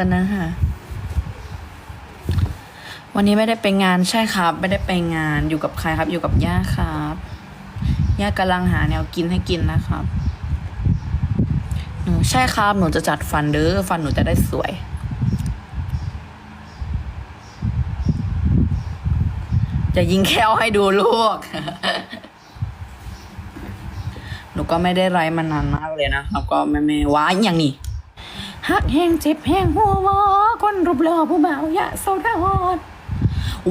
กันนะคะวันนี้ไม่ได้ไปงานใช่ครับ ไม่ได้ไปงานอยู่กับใครครับ อยู่กับย่าครับย่ากำลังหาแนวกินให้กินนะครับ หนูใช่ครับ หนูจะจัดฟันเด้อฟันหนูจะได้สวย จะยิงแค้วให้ดูลูก หนูก็ไม่ได้ไลฟ์มานานมากเลยนะครับก็แม่แม่ว้าอย่างนี้ หักแห้งเจ็บแห้งหัววอคนรูปหล่อผู้บ่าวยะโซดาฮอด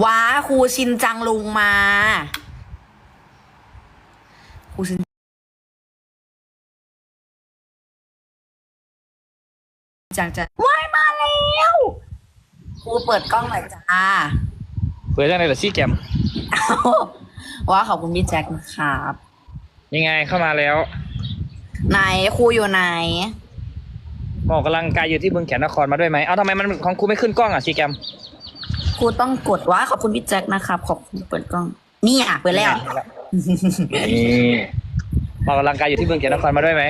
ว้าครูชินจังลุงมาครูชินจังจะว้ายมาแล้วครูเปิดกล้องหน่อยจ้าเปิดได้ในแต่ซี่แกมว้าขอบคุณพี่แจ็คนะครับ ยังไงเข้ามาแล้ว ไหนครูอยู่ไหน ออกกำลังกายอยู่ที่บึงแขนนครมาด้วยไหมเอาทำไมมันของครูไม่ขึ้นกล้องอะซี่แกมครูต้องกดว่าขอบคุณพี่แจ็คนะครับขอบคุณเปิดกล้อง นี่อะเปิดแล้วนี่ออกกำลังกายอยู่ที่บึงแขนนครมาด้วยไหม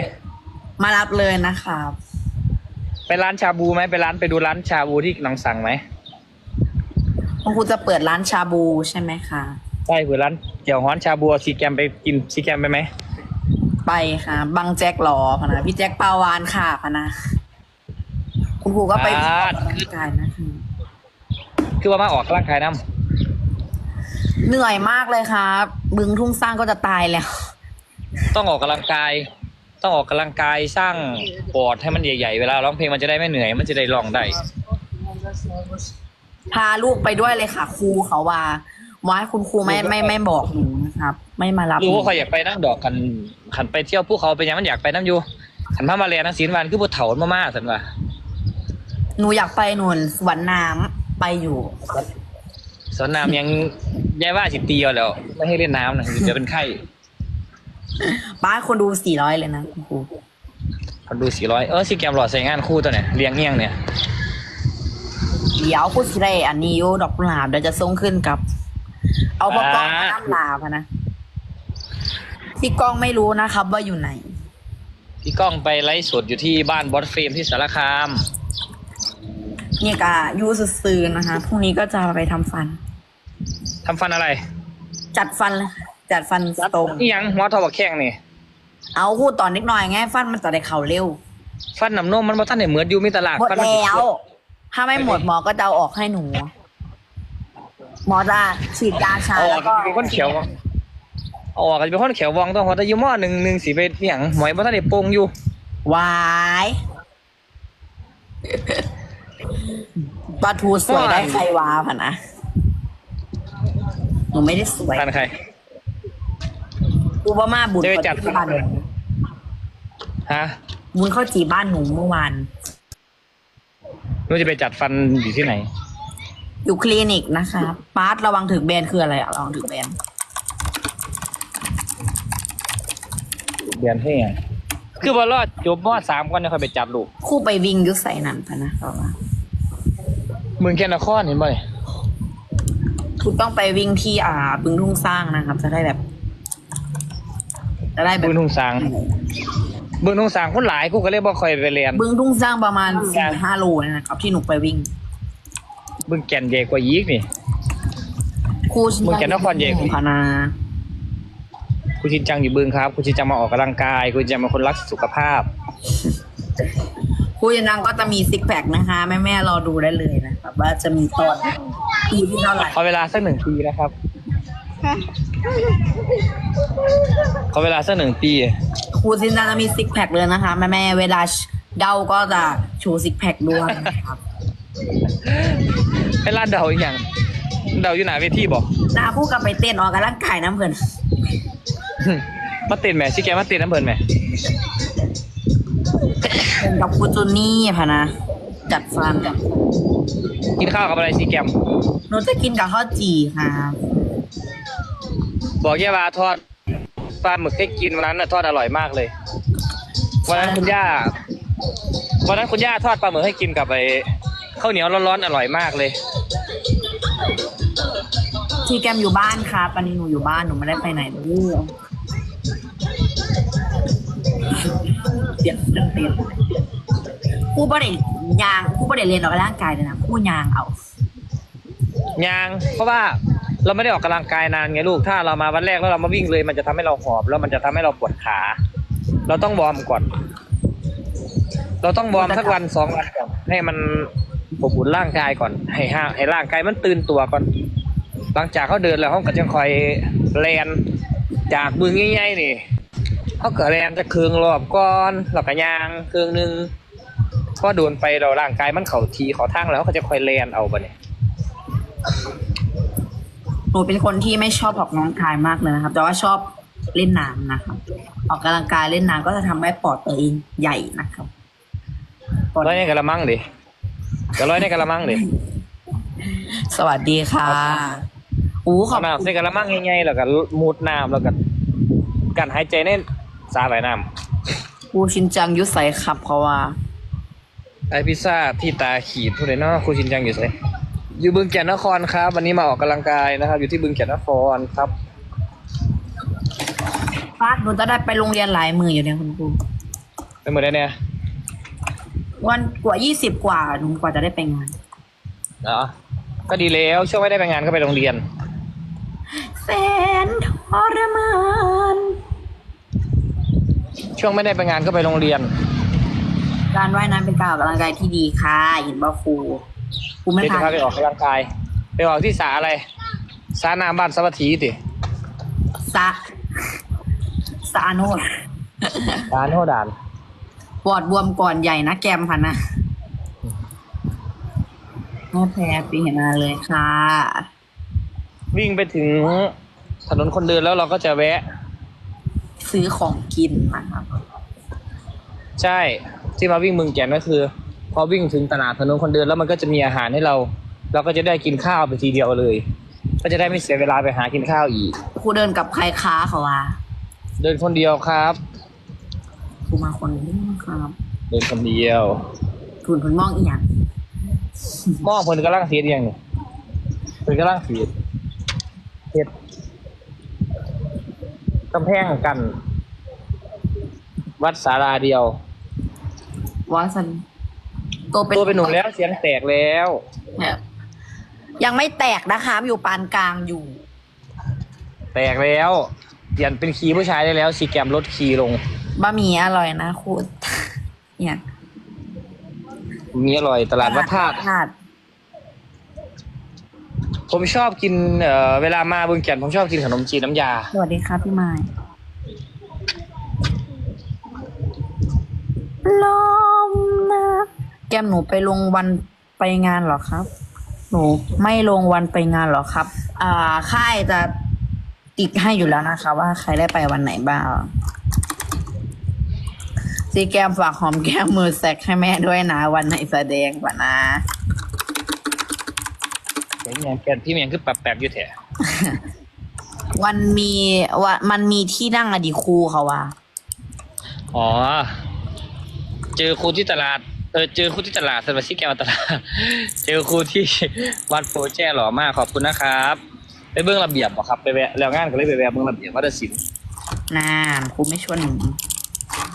มารับเลยนะครับไปร้านชาบูไหมไปร้านไปดูร้านชาบูที่หนองสังไหมคุณครูจะเปิดร้านชาบูใช่ไหมคะใช่เปิดร้านเกี่ยวฮ้อนชาบูเอาซีแกมไปกินซีแกมไปไหมไปค่ะ บังแจ็คหรอพะนะพี่แจ็คปาวานค่ะพะนะ คุณครูก็ไปวิ่งออกกำลังกายนะคะคือว่ามาออกกำลังกายน้เหนื่อยมากเลยครับ บึงทุ่งสร้างก็จะตายแล้วำต้องออกกำลังกาย ต้องออกกำลังกายสร้างปอดให้มันใหญ่ๆเวลาร้องเพลงมันจะได้ไม่เหนื่อยมันจะได้ร้องได้พาลูกไปด้วยเลยค่ะ ครูเขาว่าว่าคุณครูไม่ไม่ไม่บอกหนูนะครับ ไม่มารับรู้ว่าเขาอยากไปนั่งดอกกันขันไปเที่ยวภูเขาเป็นยังมันอยากไปน้ำอยู่ขันพามาเรียนนังศีลวันคือผู้เฒ่ามากๆสันว่า หนูอยากไปหนุนสวนน้ำไปอยู่ สวนน้ำยังแย่ว่าสิตีเอาแล้ว ไม่ให้เล่นน้ำนะเดี๋ยวเป็นไข้ป้าคนดูสี่ร้อยเลยนะคุณครูคนดูสี่ร้อยเออสิแกมหลอดใส่งานคู่ตัวเนี่ยเลี้ยงเงี้ยงเนี่ยเดี๋ยวคุณสิได้อันนี้อยู่ดอกกุหลาบเดี๋ยวจะส่งขึ้นกับ เอาปกล้องมาน้ำลาพะนะพี่ก้องไม่รู้นะครับว่าอยู่ไหน พี่ก้องไปไลฟ์สดอยู่ที่บ้านบอสเฟรมที่สารคามเนี่ยกะยูซื่อๆนะคะพรุ่งนี้ก็จะไปทำฟัน ทำฟันอะไรจัดฟันเลยค่ะจัดฟันตรง นี่ยังหัวทอบักแข้งนี่ เอาพูดตอนนิดหน่อยไงฟันมันจะได้เข่าเร็วฟันน้ำนมมันมาท่านเนี่ยเหมือนอยู่มีตลาดหมดฟันมันแล้ว ถ้าไม่หมดหมอก็จะเอาออกให้หนู หมอจะฉีดยาชาเอาอแล้อกวก็เป็นคนเขียวเอาออกก็จะเป็นคนเขียววองต้องหัวแต่อยี่หม้อหนึ่งหนึ่งสีไปเหี่ยงหมอยมาท่านเนี่ยโปงอยู่ วาย ปลาทูสวยได้ใครวาผ่ะนะหนูไม่ได้สวยฟันใครอุบามาบุญจะไปจัดเข้าจีบ้านหนูฮะบุญเข้าจีบ้านหนูเมื่อวานนู้จะไปจัดฟันอยู่ที่ไหน อยู่คลินิกนะคะปาร์ตระวังถึงแบนคืออะไรอะระวังถึงแบนเรียนให้ไงคือว่ารอดจบมอสามก่อนจะค่อยไปจัดลูก คู่ไปวิ่งอยุใส่นั่นพะนะเพราะว่า มึงแค่นครเห็นบ่เนี่ยคุณต้องไปวิ่งที่อ่าบึงทุ่งสร้างนะครับ จะได้แบบ จะได้แบบบึงทุ่งสาง บึงทุ่งสางคนหลายกูก็เลยบ่ค่อยไปเรียนบึงทุ่งสร้างประมาณอืมสี่ห้าโลเนยนะครับ ที่หนูไปวิ่ง บึงแก่นใหญ่กว่ายีกนี่ครูบึงแก่นนครใหญ่กว่าพนากูชินจังอยู่บึงครับกูชินจังมาออกกำลังกายกูชินจังเป็นคนรักสุขภาพ ครูยันนังก็จะมีซิกแพคนะคะ แม่แม่ๆรอดูได้เลยนะครับว่าจะมีตอนปีที่เท่าไหร่ ขอเวลาสักหนึ่งปีนะครับ ขอเวลาสักหนึ่งปี ครูซินจังจะมีซิกแพคเลยนะคะแม่แม่ๆเวลาเดาก็จะโชว์ซิกแพคด้วยนะครับให้ลาดเดาอีกอย่าง เดาอยู่หนาเวทีบอกนาคู่กับไปเต้นออกกำลังกายน้ำเพลินมาเต้นแหม่ชิแกมาเต้นน้ำเพลินแหม่ เป็นกับครูจูนี่พะนะจัดฟันกับกินข้าวกับอะไรชิแกมหนูจะกินกับข้าวจี่ค่ะ บอกย่าว่าทอดปลาหมึกให้กินวันนั้นน่ะทอดอร่อยมากเลย วันนั้นคุณย่า วันนั้นคุณย่าทอดปลาหมึกให้กินกับไอ้ข้าวเหนียวร้อนๆอร่อยมากเลย ทีแกมอยู่บ้านครับตอนนี้หนูอยู่บ้านหนูไม่ได้ไปไหนเลย เดี๋ยวเต้นเต้นครูบ่ได้ยางคู่ประเด็นเรียนออกกำลังกายเลยนะคู่ยางเอายางเพราะว่าเราไม่ได้ออกกำลังกายนานไงลูกถ้าเรามาวันแรกแล้วเรามาวิ่งเลย มันจะทำให้เราหอบแล้วมันจะทำให้เราปวดขา เราต้องวอร์มก่อน เราต้องวอร์มสักวันสองวันก่อนให้มันอบอุ่นร่างกายก่อน ให้ห่าให้ร่างกายมันตื่นตัวก่อน หลังจากเขาเดินแล้วเขาก็จะคอยแลนจากบึงง่ายๆนี่ เขาก็แลนจะเคืองรอบก่อนแล้วก็ยางเคืองหนึงพอโดนไปเราร่างกายมันเข่าทีเขาทางแล้วเขาก็จะคอยแลนเอาไปเนี่ยหนูเป็นคนที่ไม่ชอบออกกำลังกายมากเลยนะครับ แต่ว่าชอบเล่นน้ำนะครับ ออกกำลังกายเล่นน้ำก็จะทำให้ปอดตัวเองใหญ่นะครับปอดร้อยในกระมังดิจะร้อยในกระมังดิสวัสดีค่ะอู้ขอเอาบน้ำใส่กระมังง่ายๆแล้วก็มูดน้ำแล้วก็การหายใจใน สาหร่ายน้ครูชินจังยุทธใสครับเพราะว่าำไอพิซซ่าที่ตาขีดผู้ใดเนาะครูชินจังอยู่ไสอยู่บึงแก่นนครครับ วันนี้มาออกกำลังกายนะครับ อยู่ที่บึงแก่นนครครับฟาดหนูจะได้ไปโรงเรียนหลายมืออยู่เนี่ยคุณครูเป็นเหมือนได้เนี่ยวันกว่ายี่สิบกว่าหนูกว่าจะได้ไปงาน เนาะก็ดีแล้ว ช่วงไม่ได้ไปงานก็ไปโรงเรียน แสนทรมาน ช่วงไม่ได้ไปงานก็ไปโรงเรียน การว่ายน้ำเป็นการออกกำลังกายที่ดีค่ะเห็นบ่ครูครูไม่เดี๋ยวจะพาพาไปออกกำลังกาย ไปออกที่สาอะไรสาน้ำบ้านสวัสดีติสะสะอาโนดร้านโทด่านปอดบวมก่อนใหญ่นะแกมพันนะแม่แพรปีเห็นมาเลยค่ะ วิ่งไปถึงถนนคนเดินแล้วเราก็จะแวะ ซื้อของกินนะครับใช่ที่มาวิ่งเมืองแก่นก็คือ พอวิ่งถึงตลาดถนนคนเดินแล้วมันก็จะมีอาหารให้เรา เราก็จะได้กินข้าวไปทีเดียวเลย ก็จะได้ไม่เสียเวลาไปหากินข้าวอีกครูเดินกับใครค้าเขาว่าเดินคนเดียวครับครูมาคนเดียวครับเดินคนเดียวทุนทุนมองอีกอย่างมองเพิ่นกำลังเสียดยังนี่เพิ่นกำลังเสียดเสียด กำแพงกัน วัดสาราเดียว ว่าสันตัวเป็นตัวเป็นหนุ่มแล้วเสียงแตกแล้ว เนี่ยยังไม่แตกนะคะอยู่ปานกลางอยู่ แตกแล้วเปลี่ยนเป็นคีย์ผู้ชายได้แล้วสีแกมลดคีย์ลง บะหมี่อร่อยนะครูเนี่ยมีอร่อยตลาดวัดธาตุ ธาตุ ผมชอบกินเอ่อเวลามาบึงแก่นผมชอบกินขนมจีนน้ำยา สวัสดีครับพี่ไม้ลมนะแก้มหนูไปลงวันไปงานเหรอครับ หนูไม่ลงวันไปงานเหรอครับ อ่าค่ายจะติดให้อยู่แล้วนะคะ ว่าใครได้ไปวันไหนบ้างซีแก้มฝากหอมแก้มมือแซกให้แม่ด้วยนะ วันไหนแสดงป่ะนะ เห็นอย่างแก่นพี่เมียงคือแปลกๆอยู่แถะวันมีวันมันมีที่นั่งอดีครูเขาว่าอ๋อ เจอครูที่ตลาด เออ เจอครูที่ตลาดสมาชิกแกวตลาด เจอครูที่วัดโพแจ้หล่อมากขอบคุณนะครับ ไปเบื้องระเบียบเหรอครับไปแวะแล้วงานก็เลยไปแวะเบื้องระเบียบวัดศิลป์น่าครูไม่ชวนหนู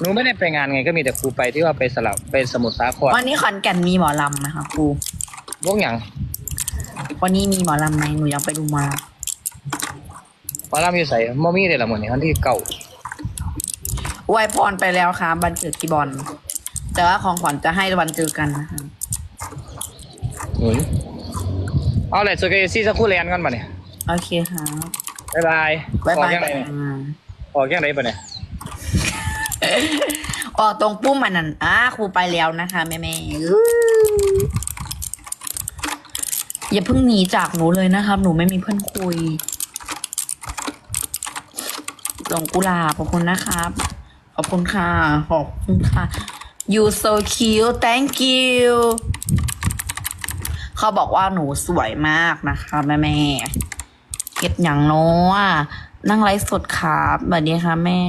หนูไม่ได้ไปงานไงก็มีแต่ครูไปที่ว่าไปสลับไปสมุทรสาครวันนี้ขอนแก่นมีหมอลำไหมคะครูวงหยัง วันนี้มีหมอลำไหมหนูยังไปดูมาหมอลำอยู่ใส่มอมี่เลยละหมดนี่คันที่เก่าอวยพรไปแล้วค่ะบันเกิดพี่บอลแต่ว่าของขวัญจะให้วันเจอกันนะคะหนุนเอาอะไรสวยกับเอซี่สักครู่แลนกันมาเนี่ยโอเคค่ะบ๊ายบายบ๊ายบายออกยังไงเนี่ยอ่าออกยังไงปะเนี่ยออกตรงปุ้มอันนั้นอ่าครูไปแล้วนะคะแม่แม่ อย่าเพิ่งหนีจากหนูเลยนะครับ หนูไม่มีเพื่อนคุยส่งกุหลาบขอบคุณนะครับ ขอบคุณค่ะ ขอบคุณค่ะ you so cute thank you เขาบอกว่าหนูสวยมากนะคะแม่แม่เก็ดอย่างโน้อะนั่งไลฟ์สดครับสวัสดีค่ะแม่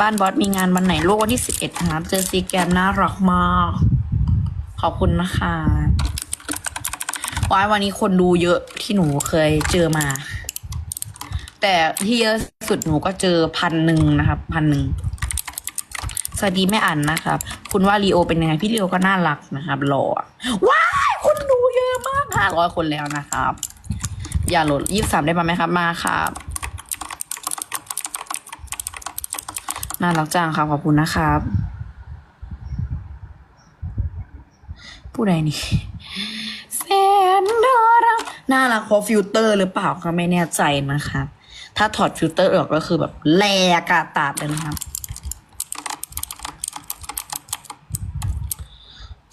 บ้านบอสมีงานวันไหนลูกวันที่สิบเอ็ดครับเจอซีแกมน่ารักมาก ขอบคุณนะคะว้ายวันนี้คนดูเยอะที่หนูเคยเจอมา แต่ที่เยอะสุดหนูก็เจอพันหนึ่งนะครับพันหนึ่งสวัสดีแม่อันนะครับ คุณว่าลีโอเป็นยังไงพี่ลีโอก็น่ารักนะครับหล่อว้ายคนดูเยอะมากห้าร้อยคนแล้วนะครับ อย่าโหลดยี่สามได้มาไหมครับมาครับน่ารักจังครับขอบคุณนะครับ ผู้ใดนี่แสนน่ารักน่ารักเพราะฟิลเตอร์หรือเปล่าก็ไม่แน่ใจนะครับถ้าถอดฟิลเตอร์ออกก็คือแบบแลกาตาดเลยนะครับ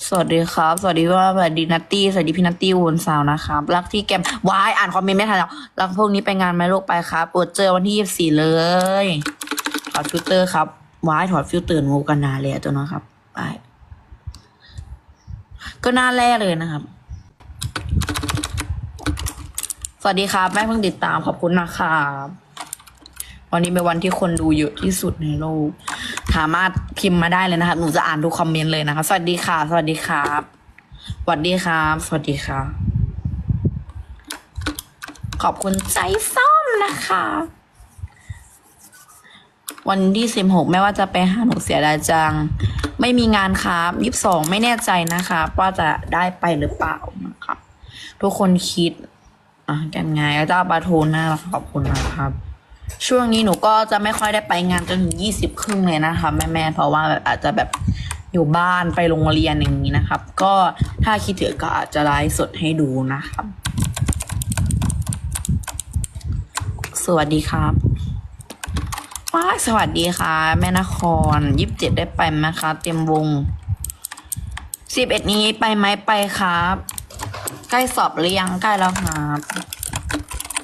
สวัสดีครับ สวัสดีว่าสวัสดีนัตตี้ สวัสดีพี่นัตตี้วนสาวนะครับ รักที่แกมวายอ่านคอมเมนต์ไม่ทันแล้ว รักพวกนี้ไปงานไหมลูกไปครับปวดเจอวันที่ยี่สี่เลย ถอดฟิลเตอร์ครับวายถอดฟิลเตอร์งูกันนาเลยตัวน้องครับ ไป ก็หน้าแรกเลยนะครับ สวัสดีครับ แม่เพิ่งติดตามขอบคุณนะครับวันนี้เป็นวันที่คนดูเยอะที่สุดในโลก สามารถพิมพ์มาได้เลยนะครับ หนูจะอ่านทุกคอมเมนต์เลยนะคะ สวัสดีค่ะ สวัสดีครับ สวัสดีครับ สวัสดีค่ะ ขอบคุณใจส้มนะคะ วันที่สิบหกไม่ว่าจะไปห้าหนูเสียดายจัง ไม่มีงานครับยี่สิบสองไม่แน่ใจนะคะว่าจะได้ไปหรือเปล่านะครับ ทุกคนคิดอะกันไงเจ้าปาทูน่ารักขอบคุณนะครับ ช่วงนี้หนูก็จะไม่ค่อยได้ไปงานจนถึงยี่สิบครึ่งเลยนะคะแม่แม่ๆเพราะว่าแบบอาจจะแบบอยู่บ้านไปโรงเรียนอย่างนี้นะครับ ก็ถ้าคิดถึงก็อาจจะไลฟ์สดให้ดูนะครับ สวัสดีครับ ว้าสวัสดีค่ะ แม่นครยี่สิบเจ็ดได้ไปไหมคะเตรียมวงสิบเอ็ดนี้ไปไหมไปครับ ใกล้สอบหรือยังใกล้แล้วครับ